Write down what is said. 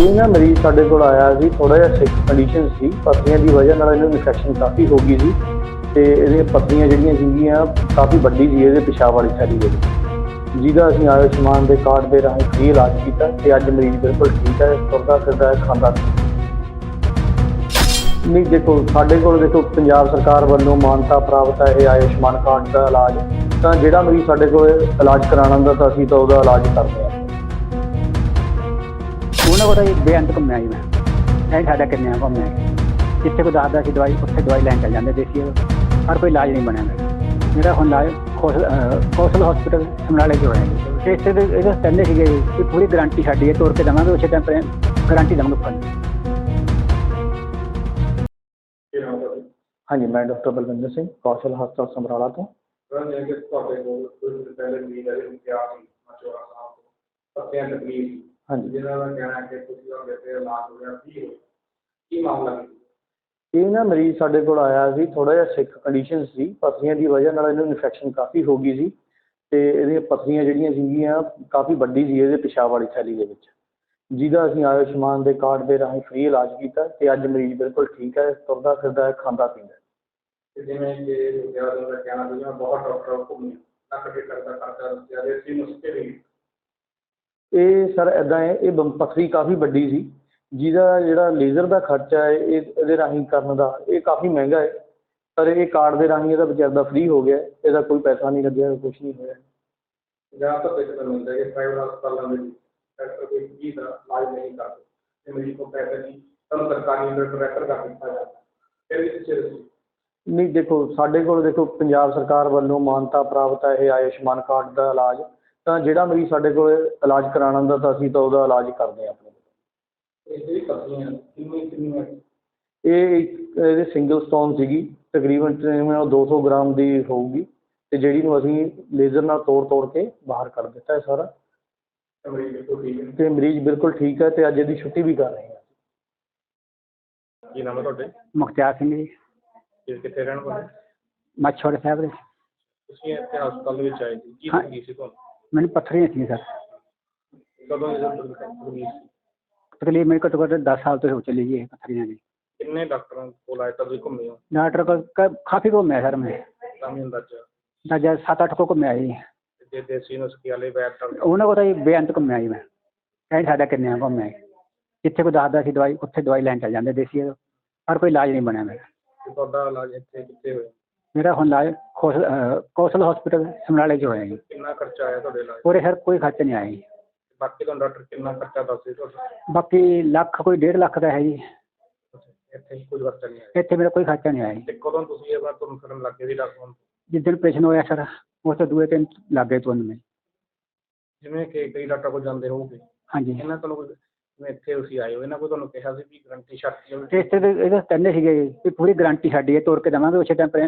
ਇਹ ਨਾ ਮਰੀਜ਼ ਸਾਡੇ ਕੋਲ ਆਇਆ ਸੀ ਥੋੜਾ ਜਿਹਾ ਸਿਕ ਕੰਡੀਸ਼ਨ ਸੀ ਪੱਤੀਆਂ ਦੀ ਵਜ੍ਹਾ ਨਾਲ ਇਹਨੂੰ ਇਨਫੈਕਸ਼ਨ ਕਾਫੀ ਹੋ ਗਈ ਸੀ ਤੇ ਇਹਦੀਆਂ ਪੱਤੀਆਂ ਜਿਹੜੀਆਂ ਸੀਗੀਆਂ, ਕਾਫੀ ਵੱਡੀ ਸੀ ਇਹਦੇ ਪਿਸ਼ਾਬ ਵਾਲੀ ਥੈਲੀ ਦੇ ਵਿੱਚ। ਜਿਹਦਾ ਅਸੀਂ ਆਯੁਸ਼ਮਾਨ ਦੇ ਕਾਰਡ ਦੇ ਰਾਹੀਂ ਫ੍ਰੀ ਇਲਾਜ ਕੀਤਾ ਤੇ ਅੱਜ ਮਰੀਜ਼ ਬਿਲਕੁਲ ਠੀਕ ਹੈ, ਤੁਰਦਾ ਫਿਰਦਾ ਹੈ, ਖਾਂਦਾ ਨਹੀਂ। ਦੇਖੋ, ਸਾਡੇ ਕੋਲ ਦੇਖੋ, ਪੰਜਾਬ ਸਰਕਾਰ ਵੱਲੋਂ ਮਾਨਤਾ ਪ੍ਰਾਪਤ ਹੈ, ਇਹ ਆਯੁਸ਼ਮਾਨ ਕਾਰਡ ਦਾ ਇਲਾਜ। ਤਾਂ ਜਿਹੜਾ ਮਰੀਜ਼ ਸਾਡੇ ਕੋਲ ਇਲਾਜ ਕਰਾਉਣਾ ਹੁੰਦਾ ਤਾਂ ਅਸੀਂ ਤਾਂ ਉਹਦਾ ਇਲਾਜ ਕਰਦੇ ਹਾਂ। ਉਹਨਾਂ ਕੋਲ ਤਾਂ ਜੀ ਬੇਅੰਤ ਘੁੰਮਿਆ ਜੀ ਮੈਂ ਇਹ ਸਾਡਾ ਕਿੰਨੇ ਘੁੰਮਿਆ ਜੀ। ਜਿੱਥੇ ਕੋਈ ਦੱਸਦਾ ਸੀ ਦਵਾਈ ਉੱਥੇ ਦਵਾਈ ਲੈਣ ਚੱਲ ਜਾਂਦੇ ਦੇਸੀ ਪਰ ਕੋਈ ਇਲਾਜ ਨਹੀਂ ਬਣਿਆ ਮੇਰਾ ਮੇਰਾ ਹੁਣ ਇਲਾਜ ਕੌਸ਼ਲ ਅਹ ਕੌਸ਼ਲ ਹਸਪੀਟਲ ਸਮਰਾਲੇ 'ਚ ਹੋਇਆ ਜੀ ਤੇ ਇਸੇ ਦੇ ਇਹਦੇ ਕਹਿੰਦੇ ਸੀਗੇ ਜੀ ਕਿ ਪੂਰੀ ਗਾਰੰਟੀ ਸਾਡੀ ਹੈ ਤੋੜ ਕੇ ਦੇਵਾਂਗੇ ਉਸੇ ਟਾਈਮ ਤੇ ਗਾਰੰਟੀ ਦੇਵਾਂਗੇ ਫੰਡ ਹਾਂਜੀ ਮੈਂ ਡਾਕਟਰ ਬਲਵਿੰਦਰ ਸਿੰਘ ਕੌਸ਼ਲ ਹਸਪਤਾਲ ਸਮਰਾਲਾ ਤੋਂ ਸਰ ਜਿਵੇਂ ਕਿ ਤੁਹਾਡੇ ਕੋਲ ਕੁਝ ਦਿਨ ਪਹਿਲੇ ਮੀਡੀਆ ਦੇ ਵਿੱਚ ਆ ਸੀ ਮਚੋਰਾ ਸਾਹਿਬ ਤੋਂ ਪੱਤਿਆਂ ਤਕਲੀਫ ਸੀ ਹਾਂਜੀ। ਜਿਹਨਾਂ ਦਾ ਕਹਿਣਾ ਹੈ ਕਿ ਤੁਸੀਂ ਉਹਦੇ ਤੇ ਇਲਾਜ ਹੋ ਗਿਆ ਕੀ ਹੋਇਆ ਕੀ ਮਾਮਲਾ ਸੀ ਇਹ ਨਾ ਮਰੀਜ਼ ਸਾਡੇ ਕੋਲ ਆਇਆ ਸੀ ਥੋੜਾ ਜਿਹਾ ਸਿਕ ਕੰਡੀਸ਼ਨ ਸੀ ਪੱਥਰੀਆਂ ਦੀ ਵਜ੍ਹਾ ਨਾਲ ਇਹਨੂੰ ਇਨਫੈਕਸ਼ਨ ਕਾਫੀ ਹੋ ਗਈ ਸੀ ਤੇ ਇਹਦੀਆਂ ਪੱਥਰੀਆਂ ਜਿਹੜੀਆਂ ਸੀਗੀਆਂ ਕਾਫੀ ਵੱਡੀ ਸੀ ਇਹਦੇ ਪਿਸ਼ਾਬ ਵਾਲੀ ਥੈਲੀ ਦੇ ਵਿੱਚ। ਜਿਹਦਾ ਅਸੀਂ ਆਯੁਸ਼ਮਾਨ ਦੇ ਕਾਰਡ ਦੇ ਰਾਹੀਂ ਫ੍ਰੀ ਇਲਾਜ ਕੀਤਾ ਤੇ ਅੱਜ ਮਰੀਜ਼ ਬਿਲਕੁਲ ਠੀਕ ਹੈ ਤੁਰਦਾ ਫਿਰਦਾ ਹੈ ਖਾਂਦਾ ਪੀਂਦਾ ਹੈ। ਤੇ ਜਿਵੇਂ ਕਿ ਵਿਦਿਆਰਥੀਆਂ ਦਾ ਕਹਿਣਾ ਸੀ ਬਹੁਤ ਡਾਕਟਰ ਘੁੰਮੇ ਲੱਖ ਦੇ ਕਰਦਾ ਕਰਦਾ ਜ਼ਿਆਦਾ ਸੀ ਮੁਸ਼ਕਿਲ ਵੀ ਇਹ ਸਰ ਐਦਾਂ ਹੈ ਇਹ ਪੱਥਰੀ ਕਾਫੀ ਵੱਡੀ ਸੀ। ਜਿਹਦਾ ਜਿਹੜਾ ਲੇਜ਼ਰ ਦਾ ਖਰਚਾ ਹੈ ਇਹ ਇਹਦੇ ਰਾਹੀਂ ਕਰਨ ਦਾ ਇਹ ਕਾਫੀ ਮਹਿੰਗਾ ਹੈ। ਪਰ ਇਹ ਕਾਰਡ ਦੇ ਰਾਹੀਂ ਇਹਦਾ ਵਿਚਾਰ ਦਾ ਫ੍ਰੀ ਹੋ ਗਿਆ। ਇਹਦਾ ਕੋਈ ਪੈਸਾ ਨਹੀਂ ਲੱਗਿਆ ਕੁਝ ਨਹੀਂ ਹੋਇਆ। ਜਾਂ ਤਾਂ ਦੇਖਣ ਨੂੰ ਮਿਲਦਾ ਹੈ ਕਿ ਪ੍ਰਾਈਵੇਟ ਹਸਪਤਾਲਾਂ ਵਿੱਚ ਡਾਕਟਰ ਕੋਈ ਚੀਜ਼ ਦਾ ਇਲਾਜ ਨਹੀਂ ਕਰਦੇ ਤੇ ਮਰੀਜ਼ ਕੋਲ ਪੈਸੇ ਨਹੀਂ ਤੁਹਾਨੂੰ ਸਰਕਾਰੀ ਅੰਦਰ ਰੈਫਰ ਕਰ ਦਿੱਤਾ ਜਾਂਦਾ ਫਿਰ ਵੀ ਰਹੀ। ਨਹੀਂ ਦੇਖੋ ਸਾਡੇ ਕੋਲ ਦੇਖੋ ਪੰਜਾਬ ਸਰਕਾਰ ਵੱਲੋਂ ਮਾਨਤਾ ਪ੍ਰਾਪਤ ਹੈ ਇਹ ਆਯੁਸ਼ਮਾਨ ਕਾਰਡ ਦਾ ਇਲਾਜ। ਤਾਂ ਜਿਹੜਾ ਮਰੀਜ਼ ਸਾਡੇ ਕੋਲ ਇਲਾਜ ਕਰਾਉਣਾ ਹੁੰਦਾ ਤਾਂ ਅਸੀਂ ਤਾਂ ਉਹਦਾ ਇਲਾਜ ਕਰਦੇ ਹਾਂ ਆਪਣੇ। ਇਹ ਜਿਹੜੀ ਪੱਤੀਆਂ ਕਿੰਨੀ ਕਿੰਨੀ ਇਹ ਇੱਕ ਇਹਦੇ ਸਿੰਗਲ ਸਟੋਨ ਸੀਗੀ ਤਕਰੀਬਨ ਤਕਰੀਬਨ ਉਹ 200 ਗ੍ਰਾਮ ਦੀ ਹੋਊਗੀ ਤੇ ਜਿਹੜੀ ਨੂੰ ਅਸੀਂ ਲੇਜ਼ਰ ਨਾਲ ਤੋੜ ਤੋੜ ਕੇ ਬਾਹਰ ਕੱਢ ਦਿੱਤਾ ਹੈ ਸਾਰਾ। ਮਰੀਜ਼ ਬਿਲਕੁਲ ਠੀਕ ਹੈ। ਤੇ ਮਰੀਜ਼ ਬਿਲਕੁਲ ਠੀਕ ਹੈ ਤੇ ਅੱਜ ਇਹਦੀ ਛੁੱਟੀ ਵੀ ਕਰ ਰਹੇ ਹਾਂ। ਕੀ ਨਾਮ ਹੈ ਤੁਹਾਡੇ? ਮੁਖਤਿਆਰ ਸਿੰਘ ਜੀ। ਇਹ ਕਿੱਥੇ ਰਹਿਣ ਵਾਲੇ? ਮੱਛੋੜੇ ਸਾਹਿਬ ਦੇ। ਤੁਸੀਂ ਇੱਥੇ ਹਸਪਤਾਲ ਦੇ ਵਿੱਚ ਆਏ ਸੀ। ਕੀ ਹਾਂ। ਤਕਲੀਫ ਸੀ ਤੁਹਾਨੂੰ? ਮੈਨੂੰ ਪੱਥਰੀਆਂ ਸੀ ਸਰ ਕਦੋਂ ਇਹ ਤਕਲੀਫ ਸੀ ਤਕਲੀਫ ਮੈਨੂੰ ਘੱਟੋ ਘੱਟ 10 ਸਾਲ ਤੋਂ ਹੋ ਚੱਲੀ ਜੀ ਇਹ ਪੱਥਰੀਆਂ ਦੀ ਕਿੰਨੇ ਡਾਕਟਰਾਂ ਕੋਲ ਆਏ ਤਾਂ ਤੁਸੀਂ ਘੁੰਮੇ ਹੋ ਡਾਕਟਰ ਕੋਲ ਕ- ਕਾਫੀ ਘੁੰਮਿਆ ਸਰ ਮੈਂ ਤਾਂ ਵੀ ਅੰਦਾਜ਼ਾ ਤਾਂ ਜਦ 7-8 ਕੋ ਘੁੰਮਿਆ ਜੀ ਤੇ ਜੇ ਦੇਸੀ ਨੁਸਖੇ ਵਾਲੇ ਵੈਦ ਡਾਕਟਰ ਉਹਨਾਂ ਕੋਲ ਤਾਂ ਜੀ ਬੇਅੰਤ ਘੁੰਮਿਆ ਜੀ ਮੈਂ ਇਹ ਸਾਡਾ ਕਿੰਨੇ ਘੁੰਮਿਆ ਜੀ। ਜਿੱਥੇ ਕੋਈ ਦੱਸਦਾ ਸੀ ਦਵਾਈ ਉੱਥੇ ਦਵਾਈ ਲੈਣ ਚੱਲ ਜਾਂਦੇ ਦੇਸੀ ਪਰ ਕੋਈ ਇਲਾਜ ਨਹੀਂ ਬਣਿਆ ਮੇਰਾ ਤੇ ਤੁਹਾਡਾ ਇਲਾਜ ਇੱਥੇ ਕਿੱਥੇ ਹੋਇਆ ਮੇਰਾ ਹੁਣ ਇਲਾਜ ਕੌਸ਼ਲ ਅਹ ਕੌਸ਼ਲ ਹਸਪੀਟਲ ਸਮਰਾਲੇ 'ਚ ਹੋਇਆ ਜੀ ਕਿੰਨਾ ਖਰਚਾ ਆਇਆ ਤੁਹਾਡੇ ਇਲਾਜ ਉਹਦੇ ਸਰ ਕੋਈ ਖਰਚ ਨਹੀਂ ਆਇਆ ਜੀ ਬਾਕੀ ਤੁਹਾਨੂੰ ਡਾਕਟਰ ਕਿੰਨਾ ਖਰਚਾ ਦੱਸੇ ਤੁਹਾਡਾ ਬਾਕੀ ਲੱਖ ਕੋਈ ਡੇਢ ਲੱਖ ਦਾ ਹੈ ਜੀ ਇੱਥੇ ਹੀ ਕੋਈ ਖਰਚਾ ਨਹੀਂ ਆਇਆ ਇੱਥੇ ਮੇਰਾ ਕੋਈ ਖਰਚਾ ਨਹੀਂ ਆਇਆ ਜੀ ਤੇ ਕਦੋਂ ਤੁਸੀਂ ਇਹ ਵਾਰ ਤੁਹਾਨੂੰ ਕਰਨ ਲੱਗੇ ਸੀ ਡਾਕਟਰ ਨੂੰ ਜਿਸ ਦਿਨ ਆਪਰੇਸ਼ਨ ਹੋਇਆ ਸਰ ਉਸ ਤੋਂ ਦੂਏ ਦਿਨ ਲੱਗ ਗਏ ਤੁਹਾਨੂੰ ਮੈਂ ਜਿਵੇਂ ਕਿ ਕਈ ਡਾਕਟਰ ਕੋਲ ਜਾਂਦੇ ਹੋਗੇ ਹਾਂਜੀ ਇਹਨਾਂ ਤੁਹਾਨੂੰ ਕੋਈ- ਜਿਵੇਂ ਇੱਥੇ ਤੁਸੀਂ ਆਏ ਹੋ ਇਹਨਾਂ ਕੋਈ ਤੁਹਾਨੂੰ ਕਿਹਾ ਸੀ ਵੀ ਗਰੰਟੀ ਸ਼ਰਤੀ ਤੇ ਹੋਵੇ ਇੱਥੇ ਦੇ ਇਹਦੇ ਕਹਿੰਦੇ ਸੀਗੇ ਜੀ ਕਿ ਪੂਰੀ ਗਾਰੰਟੀ ਸਾਡੀ ਹੈ ਤੋੜ ਕੇ ਦੇਵਾਂਗੇ ਉਸੇ ਟਾਈਮ ਤੇ